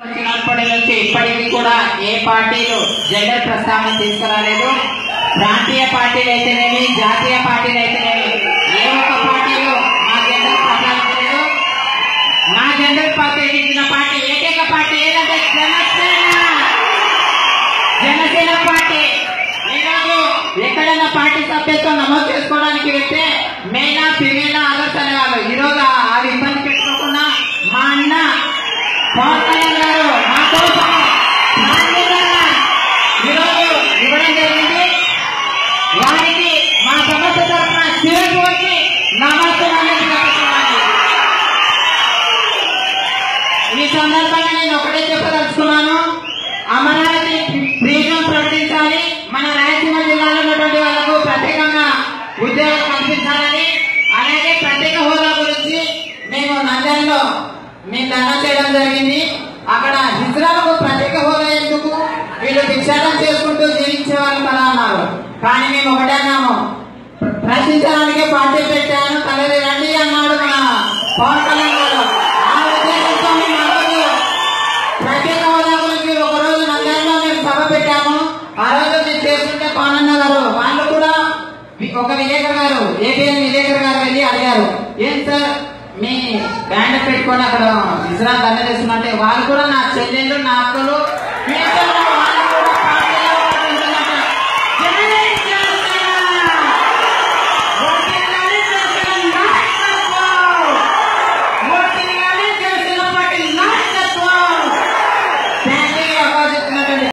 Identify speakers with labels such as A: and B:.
A: వచ్చినప్పటి నుంచి ఇప్పటికీ కూడా ఏ పార్టీలు జెండర్ ప్రస్తావన తీసుకురాలేదు. ప్రాంతీయ పార్టీలు అయితేనేమి జాతీయ పార్టీలు అయితేనేమి ఏ ఒక్క పార్టీలు మా జెండర్ ప్రస్తావించలేదు మా జెండర్ ప్రత్యేకించిన పార్టీ ఏకైక పార్టీ ఏదంటే జనసేన. జనసేన పార్టీ. ఈరోజు ఎక్కడైనా పార్టీ సభ్యత్వం నమోదు చేసుకోవడానికి వెళ్తే మేనా ఫిమేలా అదర్స్ అనేవాళ్ళు ఈరోజు ఆ- ఆ ఇబ్బంది పెట్టుకోకుండా మా అన్న పవన్ కళ్యాణ్ గారు మా కోసం ప్రాంతీయంగా ఈరోజు ఇవ్వడం జరిగింది వారికి మా సమస్య తరఫున శిరస్సు ఈ సందర్భంగా నేను ఒకటే చెప్పదలుచుకున్నాను. అమరావతి ఫ్రీడమ్ ప్రకటించాలి. మన రాయలసీమ జిల్లాలో ఉన్నటువంటి వాళ్ళకు ప్రత్యేకంగా ఉద్యోగాలు కల్పించాలని అలాగే ప్రత్యేక హోదా గురించి మేము నంద్యాలలో మేము చేయడం జరిగింది. అక్కడ హిజ్రాలకు ప్రత్యేక హోదా ఎందుకు? వీళ్ళు భిక్షాటం చేసుకుంటూ జీవించే వాళ్ళు కదా అన్నారు కానీ మేము ఒకటే పార్టీ పెట్టాను. తనది రండి అన్నాడు మన పవన్ కళ్యాణ్ గారు ఆ ఉద్దేశంతో మేము ప్రత్యేక హోదా గురించి ఒక రోజు నంద్యాలలో మేము సభ పెట్టాము. ఆ రోజు మేము చేస్తుంటే పవనన్న గారు వాళ్ళు కూడా ఒక విలేకరు గారు ఏపీఎన్ విలేకరు గారు వెళ్ళి అడిగారు. ఏం సార్ మీ బ్యాండ్ పెట్టుకొని అక్కడ విశ్రాంతి దండ వాళ్ళు కూడా నా చెల్లెళ్ళు నా అక్కలు